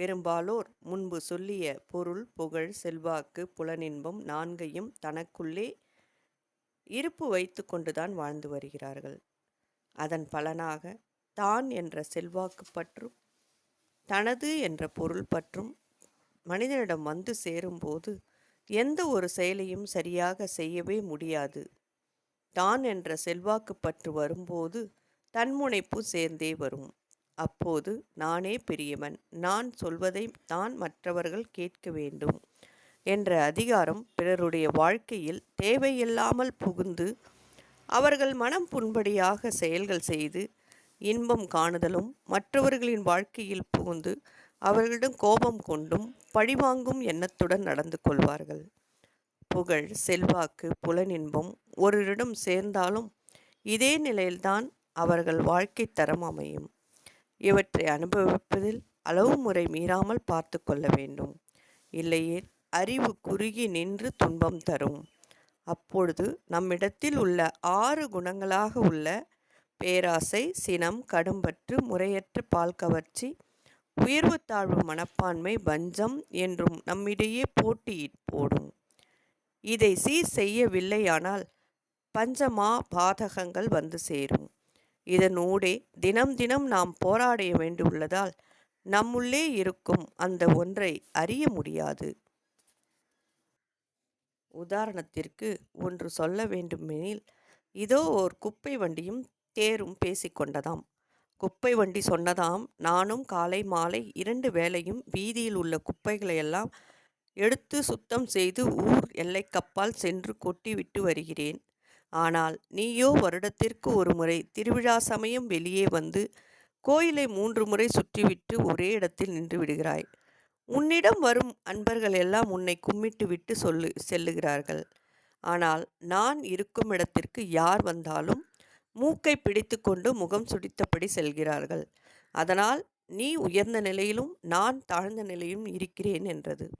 பெரும்பாலோர் முன்பு சொல்லிய பொருள் புகழ் செல்வாக்கு புலனின்பம் நான்கையும் தனக்குள்ளே இருப்பு வைத்து கொண்டுதான் வாழ்ந்து வருகிறார்கள். அதன் பலனாக தான் என்ற செல்வாக்கு பற்றும் தனது என்ற பொருள் பற்றும் மனிதனிடம் வந்து சேரும்போது எந்த ஒரு செயலையும் சரியாக செய்யவே முடியாது. தான் என்ற செல்வாக்கு பற்று வரும்போது தன்முனைப்பு சேர்ந்தே வரும். அப்போது நானே பெரியவன். நான் சொல்வதை தான் மற்றவர்கள் கேட்க வேண்டும் என்ற அதிகாரம் பிறருடைய வாழ்க்கையில் தேவையில்லாமல் புகுந்து அவர்கள் மனம் புண்படியாக செயல்கள் செய்து இன்பம் காணுதலும் மற்றவர்களின் வாழ்க்கையில் புகுந்து அவர்களிடம் கோபம் கொண்டும் பழிவாங்கும் எண்ணத்துடன் நடந்து கொள்வார்கள். புகழ் செல்வாக்கு புலனின்பம் ஒருவரிடம் சேர்ந்தாலும் இதே நிலையில்தான் அவர்கள் வாழ்க்கை தரம் அமையும். இவற்றை அனுபவிப்பதில் அளவு முறை மீறாமல் பார்த்து கொள்ள வேண்டும். இல்லையே அறிவு குறுகி நின்று துன்பம் தரும். அப்பொழுது நம்மிடத்தில் உள்ள ஆறு குணங்களாக உள்ள பேராசை சினம் கடும்பற்று முறையற்ற பால் கவர்ச்சி உயர்வு தாழ்வு மனப்பான்மை பஞ்சம் என்றும் நம்மிடையே போட்டி போடும். இதை சீர் செய்யவில்லையானால் பஞ்சமா பாதகங்கள் வந்து சேரும். இதனூடே தினம் தினம் நாம் போராட வேண்டியுள்ளதால் நம்முள்ளே இருக்கும் அந்த ஒன்றை அறிய முடியாது. உதாரணத்திற்கு ஒன்று சொல்ல வேண்டுமெனில் இதோ ஓர் குப்பை வண்டியும் தேரும் பேசிக்கொண்டதாம் குப்பை வண்டி சொன்னதாம் நானும் காலை மாலை இரண்டு வேளையும் வீதியில் உள்ள குப்பைகளையெல்லாம் எடுத்து சுத்தம் செய்து ஊர் எல்லைக்கப்பால் சென்று கொட்டி விட்டு வருகிறேன். ஆனால் நீயோ வருடத்திற்கு ஒரு முறை திருவிழா சமயம் வெளியே வந்து கோயிலை மூன்று முறை சுற்றிவிட்டு ஒரே இடத்தில் நின்று விடுகிறாய். உன்னிடம் வரும் அன்பர்கள் எல்லாம் உன்னை கும்மிட்டு விட்டு சொல்லு செல்லுகிறார்கள். ஆனால் நான் இருக்கும் இடத்திற்கு யார் வந்தாலும் மூக்கை பிடித்து கொண்டு முகம் சுடித்தபடி செல்கிறார்கள். அதனால் நீ உயர்ந்த நிலையிலும் நான் தாழ்ந்த நிலையும் இருக்கிறேன் என்றது.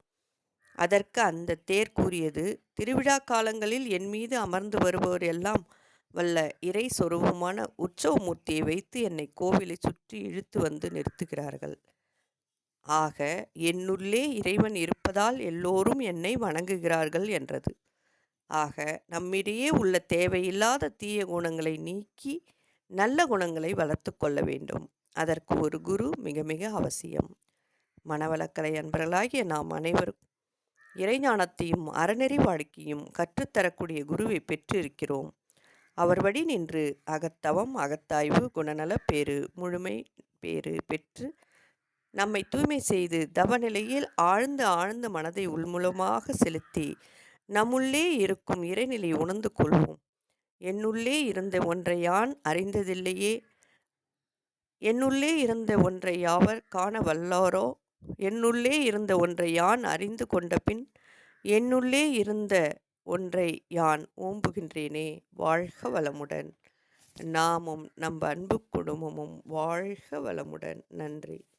அதற்கு அந்த தேர் கூறியது திருவிழா காலங்களில் என் மீது அமர்ந்து வருபவர் எல்லாம் வல்ல இறை சொருபமான உற்சவமூர்த்தியை வைத்து என்னை கோவிலை சுற்றி இழுத்து வந்து நிறுத்துகிறார்கள். ஆக என்னுள்ளே இறைவன் இருப்பதால் எல்லோரும் என்னை வணங்குகிறார்கள் என்றது. ஆக நம்மிடையே உள்ள தேவையில்லாத தீய குணங்களை நீக்கி நல்ல குணங்களை வளர்த்து கொள்ள வேண்டும். அதற்கு ஒரு குரு மிக மிக அவசியம். மனவளக்கலை அன்பர்களாகிய நாம் அனைவரும் இறைஞானத்தையும் அறநெறி வாழ்க்கையும் கற்றுத்தரக்கூடிய குருவை பெற்றிருக்கிறோம். அவர் வழி நின்று அகத்தவம் அகத்தாய்வு குணநல பேறு முழுமை பேறு பெற்று நம்மை தூய்மை செய்து தவநிலையில் ஆழ்ந்து ஆழ்ந்த மனதை உள்முலமாக செலுத்தி நம்முள்ளே இருக்கும் இறைநிலை உணர்ந்து கொள்வோம். என்னுள்ளே இருந்த ஒன்றை யான் அறிந்ததில்லையே? என்னுள்ளே இருந்த ஒன்றை யாவர் காண வல்லாரோ? என்னுள்ளே இருந்த ஒன்றை யான் அறிந்து கொண்ட பின் என்னுள்ளே இருந்த ஒன்றை யான் ஓம்புகின்றேனே வாழ்க வளமுடன். நாமும் நம் அன்பு குடும்பமும் வாழ்க வளமுடன். நன்றி.